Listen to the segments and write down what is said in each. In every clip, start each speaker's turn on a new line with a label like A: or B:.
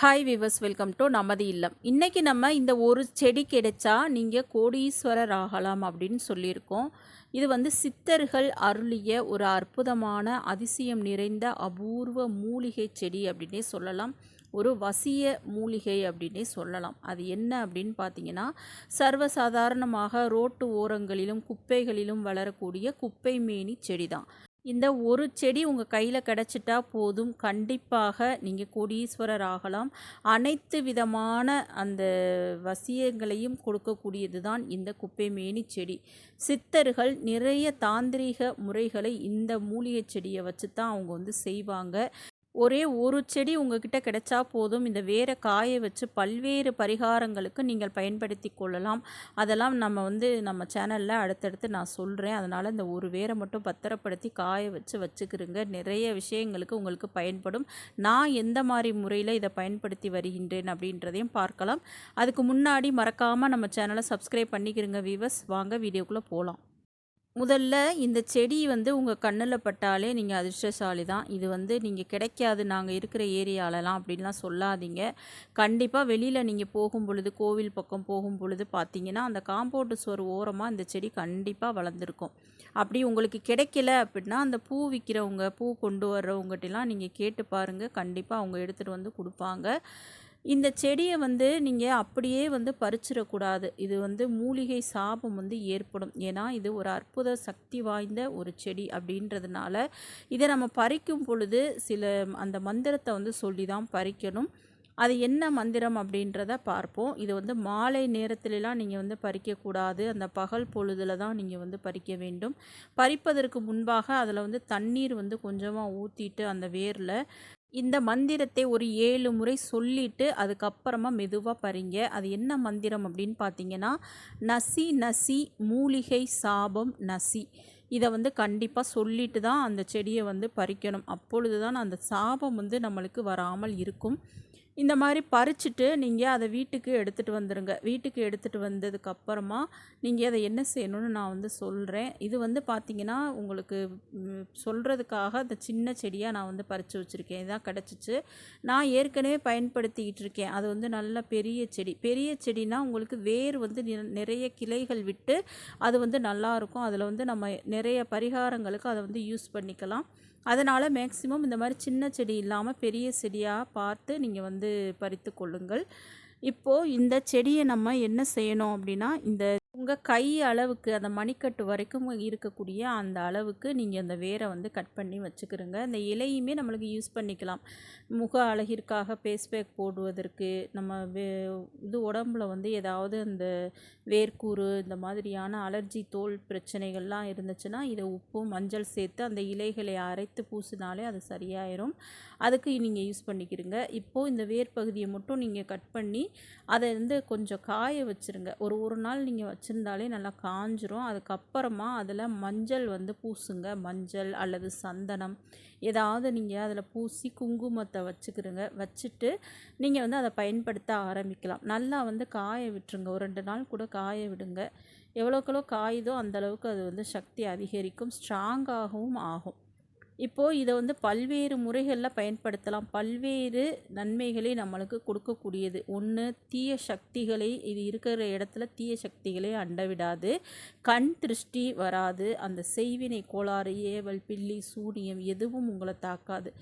A: Hi viewers welcome to நமது இல்லம். இன்றைக்கி நம்ம இந்த ஒரு செடி கிடைச்சா நீங்கள் கோடீஸ்வரர் ஆகலாம் அப்படின்னு சொல்லியிருக்கோம். இது வந்து சித்தர்கள் அருளிய ஒரு அற்புதமான அதிசயம் நிறைந்த அபூர்வ மூலிகை செடி அப்படின்னே சொல்லலாம். ஒரு வசிய மூலிகை அப்படின்னே சொல்லலாம். அது என்ன அப்படின்னு பார்த்தீங்கன்னா சர்வசாதாரணமாக ரோட்டு ஓரங்களிலும் குப்பைகளிலும் வளரக்கூடிய குப்பை மேனி செடி தான் இந்த ஒரு செடி உங்கள் கையில் கிடச்சிட்டா போதும். கண்டிப்பாக நீங்கள் கோடீஸ்வரர் ஆகலாம். அனைத்து விதமான அந்த வசியங்களையும் கொடுக்கக்கூடியது தான் இந்த குப்பைமேனி செடி. சித்தர்கள் நிறைய தாந்திரீக முறைகளை இந்த மூலிகை செடியை வச்சு தான் அவங்க வந்து செய்வாங்க. ஒரே ஒரு செடி உங்ககிட்ட கிடைச்சா போதும். இந்த வேரை காய வச்சு பல்வேறு பரிகாரங்களுக்கு நீங்கள் பயன்படுத்தி கொள்ளலாம். அதெல்லாம் நம்ம வந்து நம்ம சேனலில் அடுத்தடுத்து நான் சொல்கிறேன் அதனால் இந்த ஒரு வேரை மட்டும் பத்திரப்படுத்தி காய வச்சு வச்சுக்கிறங்க நிறைய விஷயங்களுக்கு உங்களுக்கு பயன்படும். நான் எந்த மாதிரி முறையில் இதை பயன்படுத்தி வருகின்றேன் அப்படின்றதையும் பார்க்கலாம். அதுக்கு முன்னாடி மறக்காமல் நம்ம சேனலை சப்ஸ்கிரைப் பண்ணிக்கிறங்க வீவர்ஸ் வாங்க வீடியோக்குள்ளே போகலாம் முதல்ல இந்த செடி வந்து உங்கள் கண்ணில் பட்டாலே நீங்கள் அதிர்ஷ்டசாலி தான் இது வந்து நீங்கள் கிடைக்காது நாங்கள் இருக்கிற ஏரியாலலாம் அப்படின்லாம் சொல்லாதீங்க. கண்டிப்பாக வெளியில் நீங்கள் போகும் பொழுது கோவில் பக்கம் போகும் பொழுது பார்த்தீங்கன்னா அந்த காம்பவுண்டு சுவர் ஓரமாக இந்த செடி கண்டிப்பாக வளர்ந்துருக்கும். அப்படி உங்களுக்கு கிடைக்கல அப்படின்னா அந்த பூ விற்கிறவங்க பூ கொண்டு வர்றவங்ககிட்டலாம் நீங்கள் கேட்டு பாருங்கள் கண்டிப்பாக அவங்க எடுத்துகிட்டு வந்து கொடுப்பாங்க. இந்த செடியை வந்து நீங்கள் அப்படியே வந்து பறிச்சிடக்கூடாது. இது வந்து மூலிகை சாபம் வந்து ஏற்படும். ஏன்னா இது ஒரு அற்புத சக்தி வாய்ந்த ஒரு செடி அப்படின்றதுனால இதை நம்ம பறிக்கும் பொழுது சில அந்த மந்திரத்தை வந்து சொல்லி தான் பறிக்கணும். அது என்ன மந்திரம் அப்படின்றத பார்ப்போம். இது வந்து மாலை நேரத்துலலாம் நீங்கள் வந்து பறிக்கக்கூடாது. அந்த பகல் பொழுதில் தான் நீங்கள் வந்து பறிக்க வேண்டும். பறிப்பதற்கு முன்பாக அதில் வந்து தண்ணீர் வந்து கொஞ்சமாக ஊற்றிட்டு அந்த வேரில் இந்த மந்திரத்தை ஒரு ஏழு முறை சொல்லிட்டு அதுக்கப்புறமா மெதுவாக பறிங்க அது என்ன மந்திரம் அப்படின்னு பார்த்தீங்கன்னா நசி நசி மூலிகை சாபம் நசி. இதை வந்து கண்டிப்பாக சொல்லிட்டு தான் அந்த செடியை வந்து பறிக்கணும். அப்பொழுது தான் அந்த சாபம் வந்து நம்மளுக்கு வராமல் இருக்கும். இந்த மாதிரி பறிச்சுட்டு நீங்கள் அதை வீட்டுக்கு எடுத்துகிட்டு வந்துடுங்க வீட்டுக்கு எடுத்துகிட்டு வந்ததுக்கப்புறமா நீங்கள் அதை என்ன செய்யணும்னு நான் வந்து சொல்கிறேன் இது வந்து பார்த்திங்கன்னா உங்களுக்கு சொல்கிறதுக்காக அந்த சின்ன செடியாக நான் வந்து பறித்து வச்சுருக்கேன். இதான் கிடச்சிச்சு. நான் ஏற்கனவே பயன்படுத்திக்கிட்டு இருக்கேன். அது வந்து நல்ல பெரிய செடி. பெரிய செடினா உங்களுக்கு வேர் வந்து நிறைய கிளைகள் விட்டு அது வந்து நல்லாயிருக்கும் அதில் வந்து நம்ம நிறைய பரிகாரங்களுக்கு அதை வந்து யூஸ் பண்ணிக்கலாம். அதனால் மேக்ஸிமம் இந்த மாதிரி சின்ன செடி இல்லாமல் பெரிய செடியாக பார்த்து நீங்கள் வந்து பறித்து கொள்ளுங்கள். இப்போது இந்த செடியை நம்ம என்ன செய்யணும் அப்படின்னா இந்த உங்கள் கை அளவுக்கு அந்த மணிக்கட்டு வரைக்கும் இருக்கக்கூடிய அந்த அளவுக்கு நீங்கள் அந்த வேரை வந்து கட் பண்ணி வச்சுக்கிறோங்க இந்த இலையுமே நம்மளுக்கு யூஸ் பண்ணிக்கலாம். முக அழகிற்காக பேஸ் பேக் போடுவதற்கு நம்ம வே இது உடம்புல வந்து ஏதாவது அந்த வேர்க்கூறு இந்த மாதிரியான அலர்ஜி தோல் பிரச்சனைகள்லாம் இருந்துச்சுன்னா இதை உப்பும் மஞ்சள் சேர்த்து அந்த இலைகளை அரைத்து பூசினாலே அது சரியாயிரும். அதுக்கு நீங்கள் யூஸ் பண்ணிக்கிறீங்க இப்போது இந்த வேர் பகுதியை மட்டும் நீங்கள் கட் பண்ணி அதை வந்து கொஞ்சம் காய வச்சுருங்க. ஒரு ஒரு நாள் நீங்கள் வச்சுருந்தாலே நல்லா காஞ்சிரும். அதுக்கப்புறமா அதில் மஞ்சள் வந்து பூசுங்க. மஞ்சள் அல்லது சந்தனம் ஏதாவது நீங்கள் அதில் பூசி குங்குமத்தை வச்சுக்கிறங்க வச்சுட்டு நீங்கள் வந்து அதை பயன்படுத்த ஆரம்பிக்கலாம். நல்லா வந்து காய விட்டுருங்க. ஒரு ரெண்டு நாள் கூட காய விடுங்க. எவ்வளோக்கெவ்வளோ காயுதோ அந்தளவுக்கு அது வந்து சக்தி அதிகரிக்கும். ஸ்ட்ராங்காகவும் ஆகும். இப்போது இதை வந்து பல்வேறு முறைகளில் பயன்படுத்தலாம். பல்வேறு நன்மைகளை நம்மளுக்கு கொடுக்கக்கூடியது. ஒன்று தீய சக்திகளை இது இருக்கிற இடத்துல தீய சக்திகளை அண்டவிடாது கண் திருஷ்டி வராது. அந்த செய்வினை கோளாறு ஏவல் பில்லி சூனியம் எதுவும் உங்களை தாக்காது.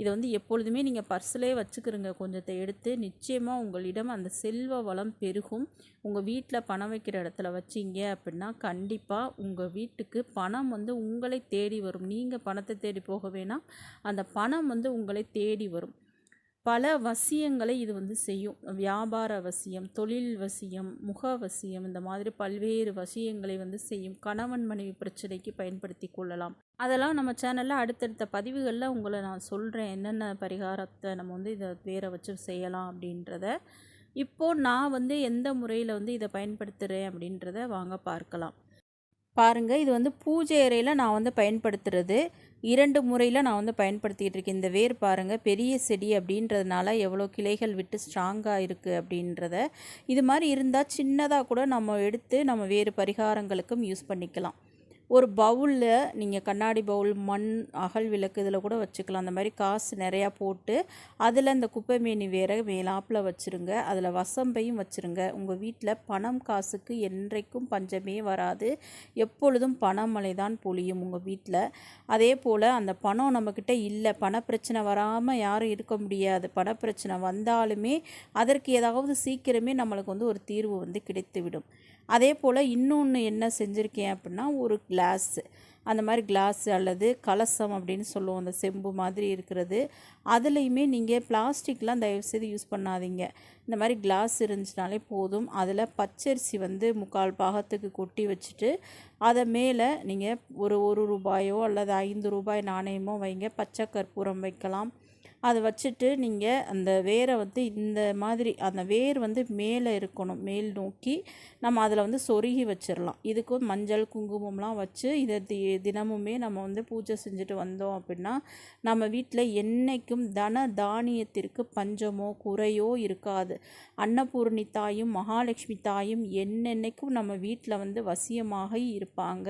A: இதை வந்து எப்பொழுதுமே நீங்கள் பர்ஸிலே வச்சுக்கிறங்க கொஞ்சத்தை எடுத்து நிச்சயமாக உங்களிடம் அந்த செல்வ வளம் பெருகும். உங்கள் வீட்டில் பணம் வைக்கிற இடத்துல வச்சிங்க அப்படின்னா கண்டிப்பாக உங்கள் வீட்டுக்கு பணம் வந்து உங்களை தேடி வரும். நீங்கள் பணத்தை தேடி போக வேணாம். அந்த பணம் வந்து உங்களை தேடி வரும். பல வசியங்களை இது வந்து செய்யும். வியாபார வசியம் தொழில் வசியம் முக வசியம் இந்த மாதிரி பல்வேறு வசியங்களை வந்து செய்யும். கணவன் மனைவி பிரச்சனைக்கு பயன்படுத்தி கொள்ளலாம். அதெல்லாம் நம்ம சேனலில் அடுத்தடுத்த பதிவுகளில் உங்களை நான் சொல்கிறேன் என்னென்ன பரிகாரத்தை நம்ம வந்து இதை வேற வச்சு செய்யலாம் அப்படின்றத. இப்போது நான் வந்து எந்த முறையில் வந்து இதை பயன்படுத்துகிறேன் அப்படின்றத வாங்க பார்க்கலாம். பாருங்கள் இது வந்து பூஜை அறையில் நான் வந்து பயன்படுத்துகிறது இரண்டு முறையில் நான் வந்து பயன்படுத்திகிட்டு இருக்கேன். இந்த வேர் பாருங்கள் பெரிய செடி அப்படின்றதுனால எவ்வளோ கிளைகள் விட்டு ஸ்ட்ராங்காக இருக்குது அப்படின்றத. இது மாதிரி இருந்தால் சின்னதாக கூட நம்ம எடுத்து நம்ம வேறு பரிகாரங்களுக்கும் யூஸ் பண்ணிக்கலாம். ஒரு பவுலில் நீங்கள் கண்ணாடி பவுல் மண் அகல் விளக்கு இதில் கூட வச்சுக்கலாம். அந்த மாதிரி காசு நிறையா போட்டு அதில் இந்த குப்பை மேனி வேற மேலாப்பில் வச்சுருங்க. அதில் வசம்பையும் வச்சுருங்க. உங்கள் வீட்டில் பணம் காசுக்கு என்றைக்கும் பஞ்சமே வராது. எப்பொழுதும் பணமழை தான் பொழியும் உங்கள் வீட்டில் அதே போல் அந்த பணம் நம்மக்கிட்ட இல்லை. பணப்பிரச்சனை வராமல் யாரும் இருக்க முடியாது. பணப்பிரச்சனை வந்தாலுமே அதற்கு ஏதாவது சீக்கிரமே நம்மளுக்கு வந்து ஒரு தீர்வு வந்து கிடைத்துவிடும். அதே போல் இன்னொன்று என்ன செஞ்சுருக்கேன் அப்படின்னா ஒரு கிளாஸு அந்த மாதிரி கிளாஸ் அல்லது கலசம் அப்படின்னு சொல்லுவோம். அந்த செம்பு மாதிரி இருக்கிறது. அதுலேயுமே நீங்கள் பிளாஸ்டிக்லாம் தயவுசெய்து யூஸ் பண்ணாதீங்க. இந்த மாதிரி கிளாஸ் இருந்துச்சுனாலே போதும். அதில் பச்சரிசி வந்து முக்கால் பாகத்துக்கு கொட்டி வச்சுட்டு அதை மேலே நீங்கள் ஒரு ஒரு ரூபாயோ அல்லது ஐந்து ரூபாய் நாணயமோ வைங்க. பச்சை கற்பூரம் வைக்கலாம். அதை வச்சுட்டு நீங்கள் அந்த வேரை வந்து இந்த மாதிரி அந்த வேர் வந்து மேலே இருக்கணும் மேல் நோக்கி நம்ம அதில் வந்து சொருகி வச்சிடலாம் இதுக்கு மஞ்சள் குங்குமம்லாம் வச்சு இதை தி தினமுமே நம்ம வந்து பூஜை செஞ்சுட்டு வந்தோம் அப்படின்னா நம்ம வீட்டில் என்றைக்கும் தன தானியத்திற்கு பஞ்சமோ குறையோ இருக்காது. அன்னபூர்ணி தாயும் மகாலட்சுமி தாயும் என்னென்னைக்கும் நம்ம வீட்டில் வந்து வசியமாக இருப்பாங்க.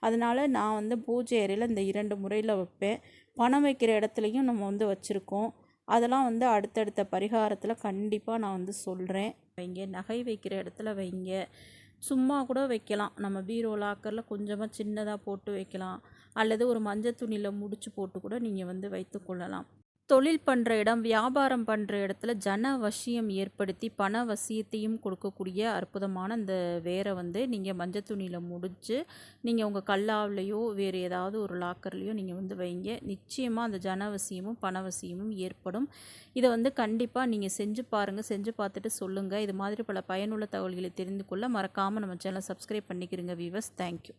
A: அதனால் நான் வந்து பூஜை அறையில் இந்த இரண்டு முறையில் வைப்பேன். பணம் வைக்கிற இடத்துலையும் நம்ம வந்து வச்சுருக்கோம். அதெல்லாம் வந்து அடுத்தடுத்த பரிகாரத்தில் கண்டிப்பாக நான் வந்து சொல்கிறேன் வைங்க நகை வைக்கிற இடத்துல வைங்க. சும்மா கூட வைக்கலாம். நம்ம பீரோ லாக்கரில் கொஞ்சமாக சின்னதாக போட்டு வைக்கலாம். அல்லது ஒரு மஞ்சள் துணியில் முடிச்சு போட்டு கூட நீங்கள் வந்து வைத்துக்கொள்ளலாம் தொழில் பண்ணுற இடம் வியாபாரம் பண்ணுற இடத்துல ஜன வசியம் ஏற்படுத்தி பண வசியத்தையும் கொடுக்கக்கூடிய அற்புதமான அந்த வேரை வந்து நீங்கள் மஞ்சள் துணியில் முடிச்சு நீங்கள் உங்கள் கல்லாவிலையோ வேறு ஏதாவது ஒரு லாக்கர்லேயோ நீங்கள் வந்து வைங்க. நிச்சயமாக அந்த ஜனவசியமும் பணவசியமும் ஏற்படும். இதை வந்து கண்டிப்பாக நீங்கள் செஞ்சு பாருங்கள் செஞ்சு பார்த்துட்டு சொல்லுங்கள் இது மாதிரி பல பயனுள்ள தகவல்களை தெரிந்து கொள்ள மறக்காமல் நம்ம சேனலை சப்ஸ்கிரைப் பண்ணிக்கிறங்க வீவர்ஸ் தேங்க்யூ